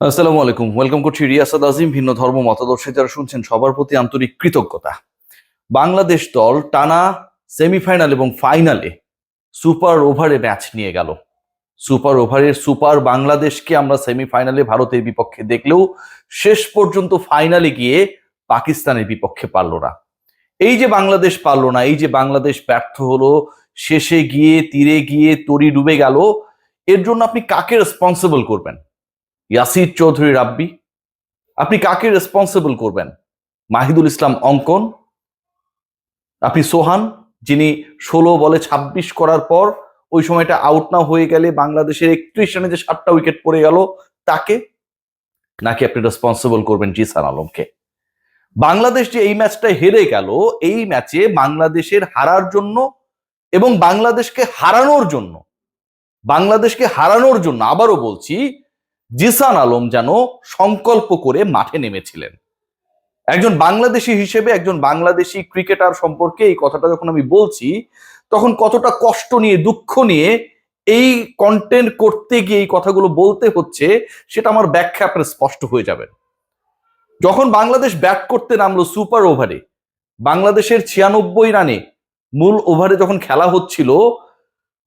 আসসালামু আলাইকুম। ওয়েলকাম করছি রিয়াসাদ আজিম, ভিন্ন ধর্ম মতাদর্শে। যারা শুনছেন, সবার প্রতি আন্তরিক কৃতজ্ঞতা। বাংলাদেশ দল টানা সেমিফাইনাল এবং ফাইনালে সুপার ওভারে ম্যাচ নিয়ে গেল। সুপার ওভারের সুপার বাংলাদেশকে আমরা সেমিফাইনালে ভারতের বিপক্ষে দেখলেও শেষ পর্যন্ত ফাইনালে গিয়ে পাকিস্তানের বিপক্ষে পারল না। এই যে বাংলাদেশ পারল না, এই যে বাংলাদেশ ব্যর্থ হলো, শেষে গিয়ে, তীরে গিয়ে তরি ডুবে গেল, এর জন্য আপনি কাকে রেসপন্সিবল করবেন? ইয়াসির চৌধুরী রাব্বি, আপনি কাকে রেসপন্সিবল করবেন? মাহিদুল ইসলাম অঙ্কন, আপনি সোহান, যিনি ষোলো বলে ২৬ করার পর ওই সময়টা আউট না হয়ে গেলে বাংলাদেশের একত্রিশ রানে যে সাতটা উইকেট পড়ে গেল, তাকে? নাকি আপনি রেসপন্সিবল করবেন জিসান আলমকে? বাংলাদেশ যে এই ম্যাচটা হেরে গেল, এই ম্যাচে বাংলাদেশের হারার জন্য এবং বাংলাদেশকে হারানোর জন্য, বাংলাদেশকে হারানোর জন্য আবারও বলছি জিসান আলম যেন সংকল্প করে মাঠে নেমেছিলেন। একজন বাংলাদেশি হিসেবে একজন বাংলাদেশি ক্রিকেটার সম্পর্কে এই কথাটা যখন আমি বলছি, তখন কতটা কষ্ট নিয়ে, দুঃখ নিয়ে এই কন্টেন্ট করতে গিয়ে এই কথাগুলো বলতে হচ্ছে, সেটা আমার ব্যাখ্যা আপনার স্পষ্ট হয়ে যাবে। যখন বাংলাদেশ ব্যাট করতে নামলো সুপার ওভারে বাংলাদেশের ছিয়ানব্বই রানে মূল ওভারে যখন খেলা হচ্ছিল,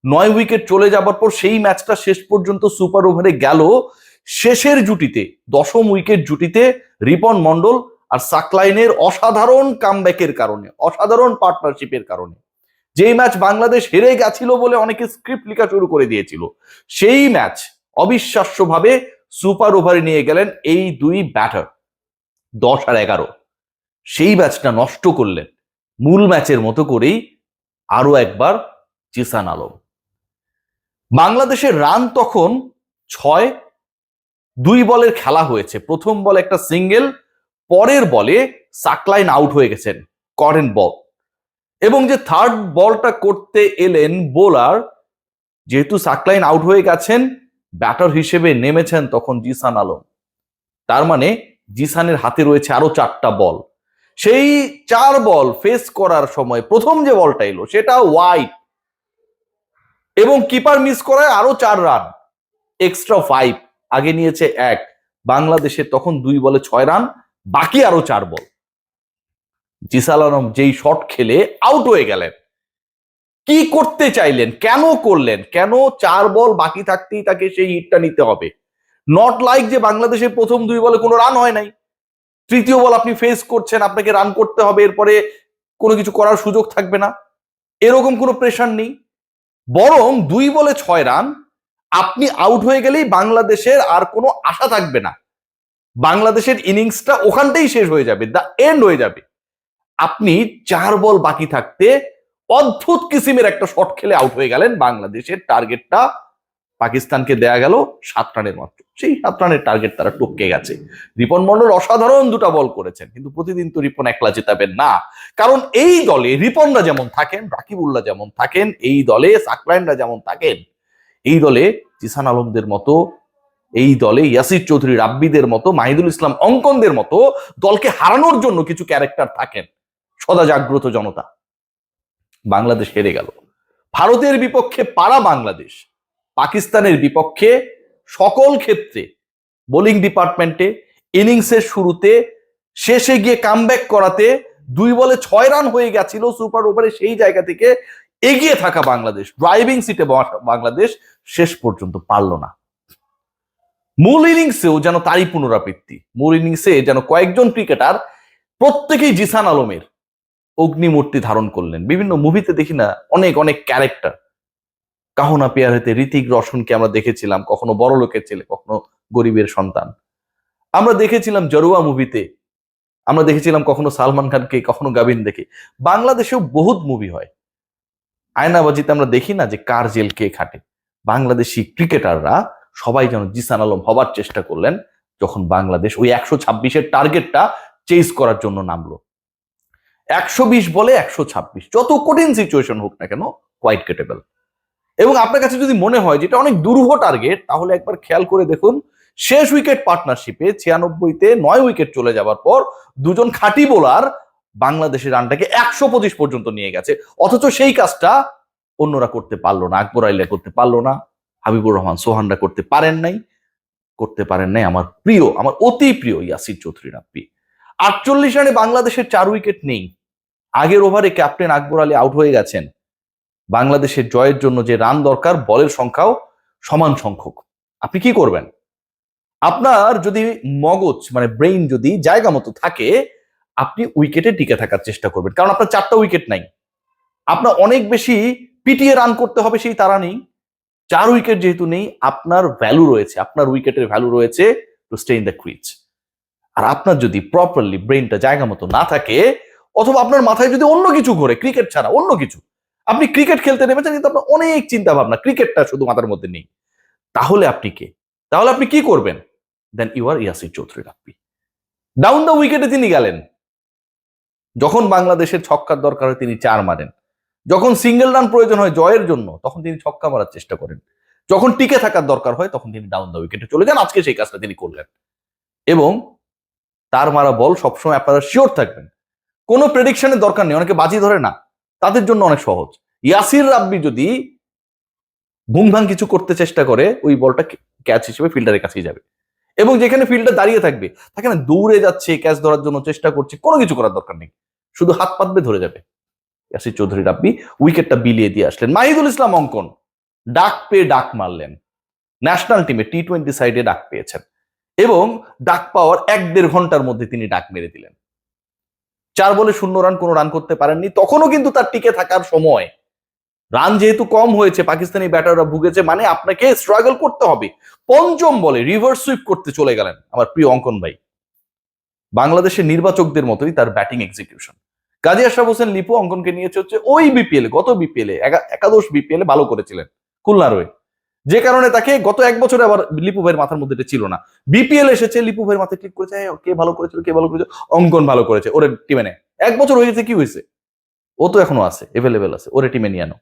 নয় উইকেট চলে যাবার পর সেই ম্যাচটা শেষ পর্যন্ত সুপার ওভারে গেল শেষের জুটিতে, দশম উইকেট জুটিতে রিপন মন্ডল আর সাকলাইনের অসাধারণ কামব্যাকের কারণে, অসাধারণ পার্টনারশিপের কারণে। যেই ম্যাচ বাংলাদেশ হেরে গেছিল বলে অনেকে স্ক্রিপ্ট লেখা শুরু করে দিয়েছিল, সেই ম্যাচ অবিশ্বাস্যভাবে সুপার ওভারে নিয়ে গেলেন এই দুই ব্যাটার, দশ আর এগারো। সেই ম্যাচটা নষ্ট করলেন, মূল ম্যাচের মতো করেই আরও একবার জিসান আলম। বাংলাদেশের রান তখন ছয় দুই বলের খেলা হয়েছে। প্রথম বলে একটা সিঙ্গেল, পরের বলে সাকলাইন আউট হয়ে গেছেন করেন বল। এবং যে থার্ড বলটা করতে এলেন বোলার, যেহেতু সাকলাইন আউট হয়ে গেছেন, ব্যাটার হিসেবে নেমেছেন তখন জিসান আলম। তার মানে জিসানের হাতে রয়েছে আরও চারটা বল। সেই চার বল ফেস করার সময় প্রথম যে বলটা এলো, সেটা ওয়াইড এবং কিপার মিস করায় আরও চার রান এক্সট্রা ফাইভ আগে নিয়েছে এক, বাংলাদেশে তখন দুই বলে ছয় রান, বাকি আরও চার বল। জিসাল আলম যেই শট খেলে আউট হয়ে গেলেন। কি করতে চাইলেন? কেন করলেন? কেন চার বল বাকি থাকতেই তাকে সেই হিটটা নিতে হবে? নট লাইক যে বাংলাদেশের প্রথম দুই বলে কোনো রান হয় নাই। তৃতীয় বল আপনি ফেস করছেন, আপনাকে রান করতে হবে, এরপরে কোনো কিছু করার সুযোগ থাকবে না। এরকম কোনো প্রেশার নেই। বরং দুই বলে ছয় রান আপনি আউট হয়ে গেলেই বাংলাদেশের আর কোনো আশা থাকবে না। বাংলাদেশের ইনিংসটা ওখানটাই শেষ হয়ে যাবে দা এন্ড হয়ে যাবে। আপনি চার বল বাকি থাকতে অদ্ভুত কিসিমের একটা শট খেলে আউট হয়ে গেলেন। বাংলাদেশের টার্গেটটা পাকিস্তানকে দেয়া গেল সাত রানের মাত্র। সেই সাত রানের টার্গেট তারা টপকে গেছে। রিপন মন্ডল অসাধারণ দুটা বল করেছেন, কিন্তু প্রতিদিন তো রিপন একলা জেতাবেন না। কারণ এই দলে রিপনরা যেমন থাকেন, রাকিবুল্লাহ যেমন থাকেন, এই দলে সাকলাইনরা যেমন থাকেন এই দলে জিসান আলমদের মতো, এই দলে ইয়াসির চৌধুরী রাব্বিদের মতো, মাহিদুল ইসলাম অঙ্কনদের মতো দলকে হারানোর জন্য কিছু ক্যারেক্টার থাকেন। সদা জাগ্রত জনতা। বাংলাদেশ হেরে গেল। ভারতের বিপক্ষে পারা বাংলাদেশ। পাকিস্তানের বিপক্ষে সকল ক্ষেত্রে বোলিং ডিপার্টমেন্টে ইনিংসের শুরুতে শেষে গিয়ে কামব্যাক করাতে দুই বলে ছয় রান হয়ে গেছিল সুপার ওভারে সেই জায়গা থেকে এগিয়ে থাকা বাংলাদেশ। ড্রাইভিং সিটে বাংলাদেশ শেষ পর্যন্ত পারল না। মূল ইনিংসেও যেন তারই পুনরাবৃত্তি, মূল ইনিংসে যেন কয়েকজন ক্রিকেটার প্রত্যেকেই জিসান আলমের অগ্নিমূর্তি ধারণ করলেন। বিভিন্ন মুভিতে দেখি না, অনেক অনেক ক্যারেক্টার। কাহনা পেয়ার হতে ঋতিক রোশনকে আমরা দেখেছিলাম, কখনো বড় লোকের ছেলে, কখনো গরিবের সন্তান। আমরা দেখেছিলাম জরুয়া মুভিতে, আমরা দেখেছিলাম কখনো সালমান খানকে, কখনো গাবিন দেখে বাংলাদেশেও বহুত মুভি হয়। আয়নাবাজিতে আমরা দেখি না যে কার জেল কে খাটে। বাংলাদেশি ক্রিকেটাররা সবাই যেন জিসান আলম হবার চেষ্টা করলেন যখন বাংলাদেশ ওই একশো ছাব্বিশের টার্গেটটা চেজ করার জন্য নামলো। একশো বিশ বলে একশো ছাব্বিশ, যত কঠিন সিচুয়েশন হোক না কেন কোয়াইট কেটেবল এবং আপনার কাছে যদি মনে হয় যেটা অনেক দুরূহ টার্গেট তাহলে একবার খেয়াল করে দেখুন, শেষ উইকেট পার্টনারশিপে ছিয়ানব্বইতে নয় উইকেট চলে যাবার পর দুজন খাঁটি বোলার বাংলাদেশের রানটাকে একশো পঁচিশ পর্যন্ত নিয়ে গেছে। অথচ সেই কাজটা অন্যরা করতে পারল না, আকবর আইলা করতে পারল না, হাবিবুর রহমান, সোহানরা করতে পারেন নাই, করতে পারেন নাই আমার প্রিয়, আমার অতি প্রিয় ইয়াসির চৌধুরী রাব্বি আটচল্লিশ রানে বাংলাদেশের চার উইকেট নেই। আগের ওভারে ক্যাপ্টেন আকবর আলী আউট হয়ে গেছেন। বাংলাদেশের জয়ের জন্য যে রান দরকার, বলের সংখ্যাও সমান সংখ্যক। আপনি কি করবেন? আপনার যদি মগজ মানে ব্রেইন যদি জায়গা মতো থাকে, আপনি উইকেটে টিকে থাকার চেষ্টা করবেন। কারণ আপনার চারটা উইকেট নাই। আপনার অনেক বেশি পিটিয়ে রান করতে হবে সেই তারা নেই। চার উইকেট যেহেতু নেই, আপনার ভ্যালু রয়েছে, আপনার উইকেটের ভ্যালু রয়েছে to stay in the crease আর আপনার যদি প্রপারলি ব্রেনটা জায়গা মতো না থাকে, অথবা আপনার মাথায় যদি অন্য কিছু ঘোরে ক্রিকেট ছাড়া অন্য কিছু, আপনি ক্রিকেট খেলতে নেমেছেন কিন্তু আপনার অনেক চিন্তা ভাবনা ক্রিকেটটা শুধু মাথার মধ্যে নেই। তাহলে আপনি কে? তাহলে আপনি কি করবেন? Then you are Yasir Chowdhury Rabbi down the উইকেটে তিনি গেলেন। যখন বাংলাদেশের ছক্কার দরকার হয় তিনি চার মারেন। যখন সিঙ্গেল রান প্রয়োজন হয় জয়ের জন্য, তখন তিনি ছক্কা মারার চেষ্টা করেন। যখন টিকে থাকার দরকার হয়, তখন তিনি ডাউন দ্য উইকেটে চলে যান। আজকে সেই কাজটা তিনি করলেন। এবং তার মারা বল সবসময় আপনারা শিওর থাকবেন। কোনো প্রেডিকশনের দরকার নেই, অনেকে বাজি ধরে না। তাদের জন্য অনেক সহজ। ইয়াসির রাব্বি যদি ভুংভাং কিছু করতে চেষ্টা করে, ওই বলটা ক্যাচ হিসেবে ফিল্ডারের কাছেই যাবে। এবং যেখানে ফিল্ডার দাঁড়িয়ে থাকবে, তাকে না দৌড়ে যাচ্ছে ক্যাচ ধরার জন্য চেষ্টা করছে, কোনো কিছু করার দরকার নেই। শুধু হাত পাতবে ধরে যাবে। ইয়াসির চৌধুরী রাব্বি উইকেটটা বিলিয়ে দিয়ে আসলেন। মাহিদুল ইসলাম অঙ্কন, ডাক পেয়ে ডাক মারলেন। ন্যাশনাল টিমে টি টোয়েন্টি সাইডে ডাক পেয়েছেন এবং ডাক পাওয়ার এক দেড় ঘণ্টার মধ্যে তিনি ডাক মেরে দিলেন। চার বলে শূন্য রান, কোনো রান করতে পারেননি। তখনও কিন্তু তার টিকে থাকার সময়। রান যেহেতু কম হয়েছে, পাকিস্তানি ব্যাটাররা ভুগেছে মানে আপনাকে স্ট্রাগল করতে হবে। পঞ্চম বলে রিভার্স সুইপ করতে চলে গেলেন আমার প্রিয় অঙ্কন ভাই। বাংলাদেশের নির্বাচকদের মতোই তার ব্যাটিং এক্সিকিউশন কাজী আশরাফ হোসেন লিপু অঙ্কনকে নিয়েছে হচ্ছে ওই বিপিএল গত বিপিএল এ একাদশ বিপিএল এ ভালো করেছিলেন খুলনা রয়ে। যে কারণে তাকে গত এক বছরে আবার লিপু ভাইয়ের মাথার মধ্যে এটা ছিল না। বিপিএল এসেছে লিপু ভাইয়ের মাথায় ক্লিক করেছে "এই, কে ভালো করেছিল কে ভালো করেছিল অঙ্কন ভালো করেছে ওরে টিমে নেয় এক বছর হয়ে গেছে কি হয়েছে? ও তো এখনও আছে এভেলেবেল আছে ওরে টিমে নিয়ে আনো।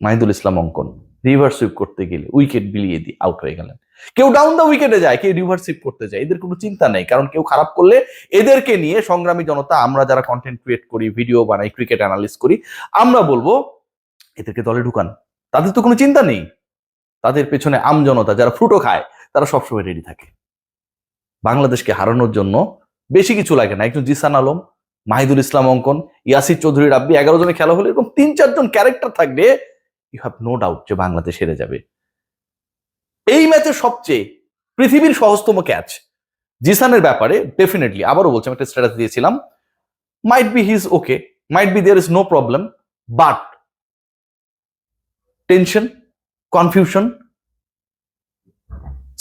মাহিদুল ইসলাম অঙ্কন রিভার্স সুইপ করতে গেলে উইকেট বিলিয়ে দিয়ে আউট হয়ে গেলেন। কেউ ডাউন দ্য উইকেটে যায়, কেউ রিভার্স সুইপ করতে যায়, এদের কোনো চিন্তা নেই। কারণ কেউ খারাপ করলে এদেরকে নিয়ে সংগ্রামী জনতা, আমরা যারা কন্টেন্ট ক্রিয়েট করি ভিডিও বানাই ক্রিকেট অ্যানালিস করি, আমরা বলব, এদেরকে দলে ঢুকান। তাদের তো কোনো চিন্তা নেই। তাদের পেছনে আম জনতা, যারা ফ্রুটো খায়, তারা সবসময় রেডি থাকে। বাংলাদেশকে হারানোর জন্য বেশি কিছু লাগে না। একজন জিসান আলম, মাহিদুল ইসলাম অঙ্কন, ইয়াসির চৌধুরী রাব্বি, এগারো জনে খেলা হলে এরকম তিন চারজন ক্যারেক্টার থাকবে ইউ হ্যাভ নো ডাউট যে বাংলাদেশ হেরে যাবে। এই ম্যাচে সবচেয়ে পৃথিবীর সহজতম ক্যাচ জিসানের ব্যাপারে ডেফিনেটলি আবারও বলছি, আমি একটা স্ট্যাটাস দিয়েছিলাম। Might be his okay might be there is no problem but tension confusion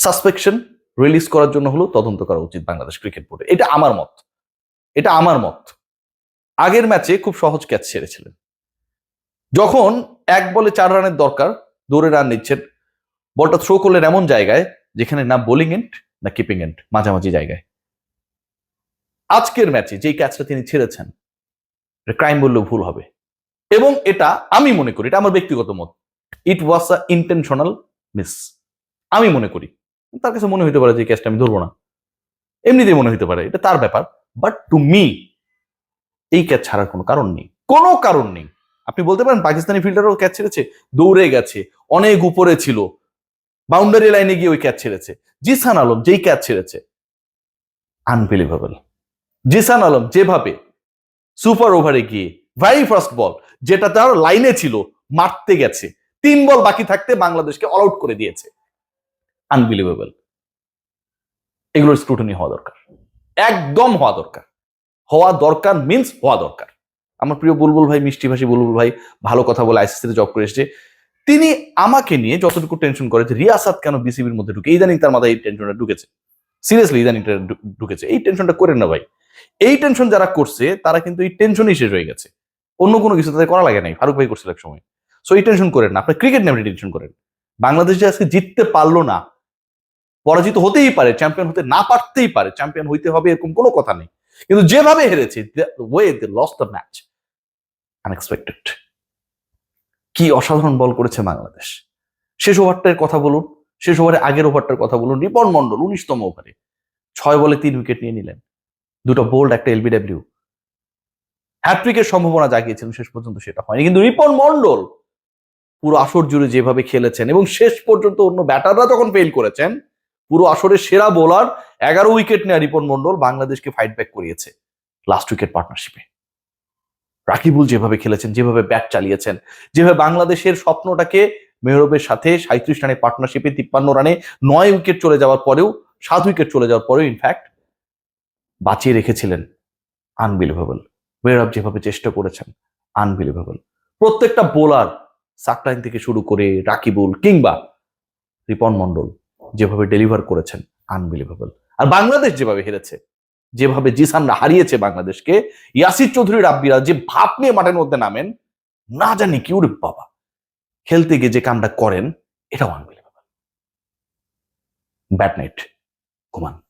suspicion release করার জন্য হলো তদন্ত করা উচিত বাংলাদেশ ক্রিকেট বোর্ডে এটা আমার মত, এটা আমার মত। আগের ম্যাচে খুব সহজ ক্যাচ ছেড়েছিলেন। যখন এক বলে চার রানের দরকার দৌড়ে রান নিচ্ছেন বলটা থ্রো করলেন এমন জায়গায় যেখানে না বোলিং এন্ড না কিপিং এন্ড মাঝামাঝি জায়গায়। আজকের ম্যাচে যেই ক্যাচটা তিনি ছেড়েছেন ক্রাইম বললেও ভুল হবে। এবং এটা আমি মনে করি, এটা আমার ব্যক্তিগত মত ইট ওয়াজ আ ইন্টেনশনাল মিস আমি মনে করি, তার কাছে মনে হতে পারে যে ক্যাচটা আমি ধরবো না। এমনিতেই মনে হতে পারে, এটা তার ব্যাপার। বাট টু মি এই ক্যাচ ছাড়ার কোনো কারণ নেই। কোনো কারণ নেই। আপনি বলতে পারেন, পাকিস্তানি ফিল্ডারও ক্যাচ ছেড়েছে, দৌড়ে গেছে, অনেক উপরে ছিল। বাউন্ডারি লাইনে গিয়ে ওই ক্যাচ ছেড়েছে। জিসান আলম যেই ক্যাচ ছেড়েছে আনবিলিভেবল জিসান আলম যেভাবে সুপার ওভারে গিয়ে ভেরি ফার্স্ট বল যেটা তার লাইনে ছিল, মারতে গেছে। তিন বল বাকি থাকতে বাংলাদেশকে অল আউট করে দিয়েছে। আনবিলিভেবল এগুলোর স্ক্রুটনি হওয়া দরকার। একদম হওয়া দরকার। হওয়া দরকার মিন্স হওয়া দরকার। আমার প্রিয় বুলবুল ভাই, মিষ্টি ভাষী বুলবুল ভাই, ভালো কথা বলে আইসিসিতে জব করে এসেছে। তিনি আমাকে নিয়ে যতটুকু টেনশন করে যে রিয়াসাত কেন বিসিবির মধ্যে ঢুকে, ইদানিং তার মাথায় এই টেনশনটা ঢুকেছে। সিরিয়াসলি ইদানিংটা ঢু- ঢুকেছে। এই টেনশনটা করেন না ভাই। এই টেনশন যারা করছে, তারা কিন্তু এই টেনশনই শেষ হয়ে গেছে। অন্য কোনো কিছু তাদের করা লাগে নাই। ফারুক ভাই করছিল এক সময় সো এই টেনশন করেন না। আপনার ক্রিকেট নিয়ে টেনশন করেন। বাংলাদেশ যে আজকে জিততে পারল না, পরাজিত হতেই পারে চ্যাম্পিয়ন হতে না পারতেই পারে চ্যাম্পিয়ন হইতে হবে এরকম কোনো কথা নেই। কিন্তু যেভাবে হেরেছে way they lost the match unexpected কি অসাধারণ বল করেছে বাংলাদেশ। শেষ ওভারটার কথা বলুন, শেষ ওভারে আগের ওভারটার কথা বলুন রিপন মন্ডল উনিশতম ওভারে ছয় বলে তিন উইকেট নিয়ে নিলেন। দুটো বোল্ড একটা এলবিডব্লিউ হ্যাট্রিকের সম্ভাবনা জাগিয়েছিলেন, শেষ পর্যন্ত সেটা হয়নি। কিন্তু রিপন মন্ডল পুরো আসর জুড়ে যেভাবে খেলেছেন এবং শেষ পর্যন্ত অন্য ব্যাটাররা যখন ফেল করেছেন, পুরো আসরের সেরা বোলার এগারো উইকেট নেয় রিপন মন্ডল বাংলাদেশকে ফাইট ব্যাক করিয়েছে লাস্ট উইকেট পার্টনারশিপে রাকিবুল যেভাবে খেলেছেন, যেভাবে ব্যাট চালিয়েছেন, যেভাবে বাংলাদেশের স্বপ্নটাকে মেহরবের সাথে সাঁত্রিশ রানে পার্টনারশিপে তিপ্পান্ন রানে নয় উইকেট চলে যাওয়ার পরেও, সাত উইকেট চলে যাওয়ার পরেও ইনফ্যাক্ট বাঁচিয়ে রেখেছিলেন আনবিলিভেবল মেহরব যেভাবে চেষ্টা করেছেন আনবিলিভেবল প্রত্যেকটা বোলার সাকলাইন থেকে শুরু করে রাকিবুল কিংবা রিপন মন্ডল যেভাবে ডেলিভার করেছেন আনবিলিভেবল আর বাংলাদেশ যেভাবে হেরেছে যেভাবে জিসানরা হারিয়েছে বাংলাদেশকে, ইয়াসির চৌধুরী রাব্বিরা যে ভাব নিয়ে মাঠের মধ্যে নামেন, না জানি কি ওর বাবা। খেলতে গিয়ে যে কামটা করেন, এটাও আনবিলিভেবল ব্যাট নাইট ঘুমান।